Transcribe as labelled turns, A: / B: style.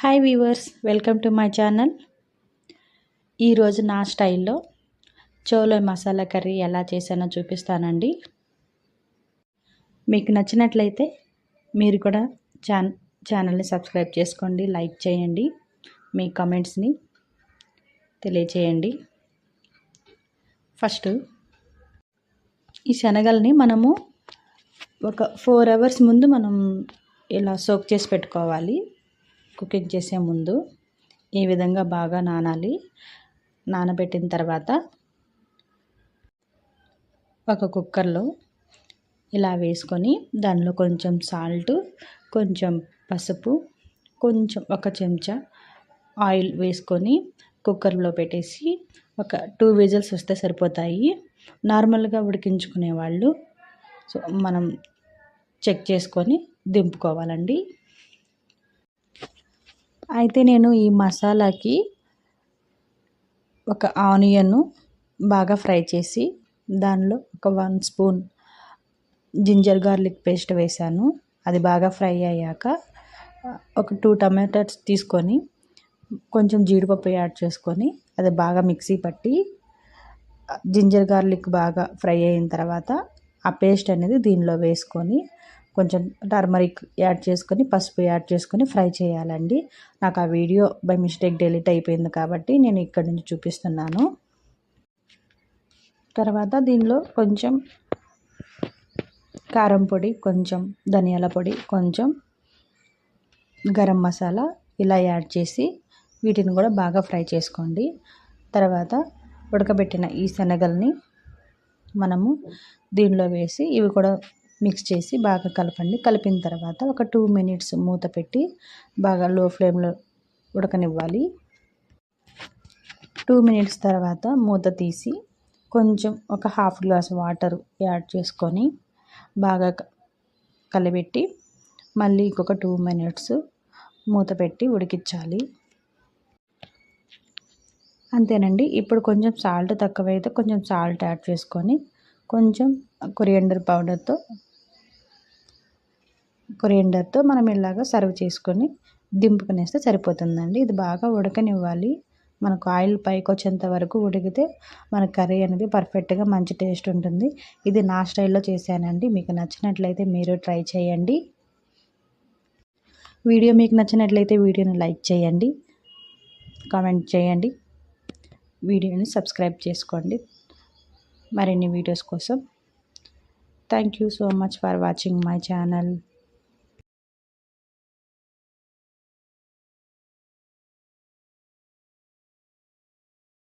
A: Hi viewers welcome to my channel ఈరోజు నా స్టైల్లో చోలో మసాలా కర్రీ ఎలా చేశానో చూపిస్తానండి. మీకు నచ్చినట్లయితే మీరు కూడా ఛాన్ ఛానల్ని సబ్స్క్రైబ్ చేసుకోండి లైక్ చేయండి మీ కమెంట్స్ని తెలియచేయండి. ఫస్ట్ ఈ శనగల్ని మనము ఒక ఫోర్ అవర్స్ ముందు మనం ఇలా సోక్ చేసి పెట్టుకోవాలి. కుకింగ్ చేసే ముందు ఈ విధంగా బాగా నానాలి. నానబెట్టిన తర్వాత ఒక కుక్కర్లో ఇలా వేసుకొని దానిలో కొంచెం సాల్ట్ కొంచెం పసుపు కొంచెం ఒక చెంచా ఆయిల్ వేసుకొని కుక్కర్లో పెట్టేసి ఒక టూ విజిల్స్ వస్తే సరిపోతాయి. నార్మల్గా ఉడికించుకునే వాళ్ళు సో మనం చెక్ చేసుకొని దింపుకోవాలండి. అయితే నేను ఈ మసాలాకి ఒక ఆనియన్ను బాగా ఫ్రై చేసి దానిలో ఒక one spoon ginger garlic paste వేసాను. అది బాగా ఫ్రై అయ్యాక ఒక టూ టమాటాస్ తీసుకొని కొంచెం జీడిపప్పు యాడ్ చేసుకొని అది బాగా మిక్సీ పట్టి జింజర్ గార్లిక్ బాగా ఫ్రై అయిన తర్వాత ఆ పేస్ట్ అనేది దీనిలో వేసుకొని కొంచెం టర్మరిక్ యాడ్ చేసుకొని పసుపు యాడ్ చేసుకొని ఫ్రై చేయాలండి. నాకు ఆ వీడియో బై మిస్టేక్ డెలిట్ అయిపోయింది కాబట్టి నేను ఇక్కడ నుంచి చూపిస్తున్నాను. తర్వాత దీనిలో కొంచెం కారం పొడి కొంచెం ధనియాల పొడి కొంచెం గరం మసాలా ఇలా యాడ్ చేసి వీటిని కూడా బాగా ఫ్రై చేసుకోండి. తర్వాత ఉడకబెట్టిన ఈ శనగల్ని మనము దీనిలో వేసి ఇవి కూడా మిక్స్ చేసి బాగా కలపండి. కలిపిన తర్వాత ఒక టూ మినిట్స్ మూత పెట్టి బాగా లో ఫ్లేమ్లో ఉడకనివ్వాలి. టూ మినిట్స్ తర్వాత మూత తీసి కొంచెం ఒక హాఫ్ గ్లాస్ వాటర్ యాడ్ చేసుకొని బాగా కలిపెట్టి మళ్ళీ ఇంకొక టూ మినిట్స్ మూత పెట్టి ఉడికించాలి. అంతేనండి. ఇప్పుడు కొంచెం సాల్ట్ తక్కువైతే కొంచెం సాల్ట్ యాడ్ చేసుకొని కొంచెం కొరియండర్ పౌడర్తో కొరియండర్తో మనం ఇలాగ సర్వ్ చేసుకొని దింపుకునేస్తే సరిపోతుందండి. ఇది బాగా ఉడకనివ్వాలి. మనకు ఆయిల్ పైకి వచ్చేంత వరకు ఉడికితే మన కర్రీ అనేది పర్ఫెక్ట్గా మంచి టేస్ట్ ఉంటుంది. ఇది నా స్టైల్లో చేశానండి. మీకు నచ్చినట్లయితే మీరు ట్రై చేయండి. వీడియో మీకు నచ్చినట్లయితే వీడియోని లైక్ చేయండి. కామెంట్ చేయండి. వీడియోని సబ్స్క్రైబ్ చేసుకోండి. మరిన్ని వీడియోస్ కోసం. Thank you so much for watching my channel.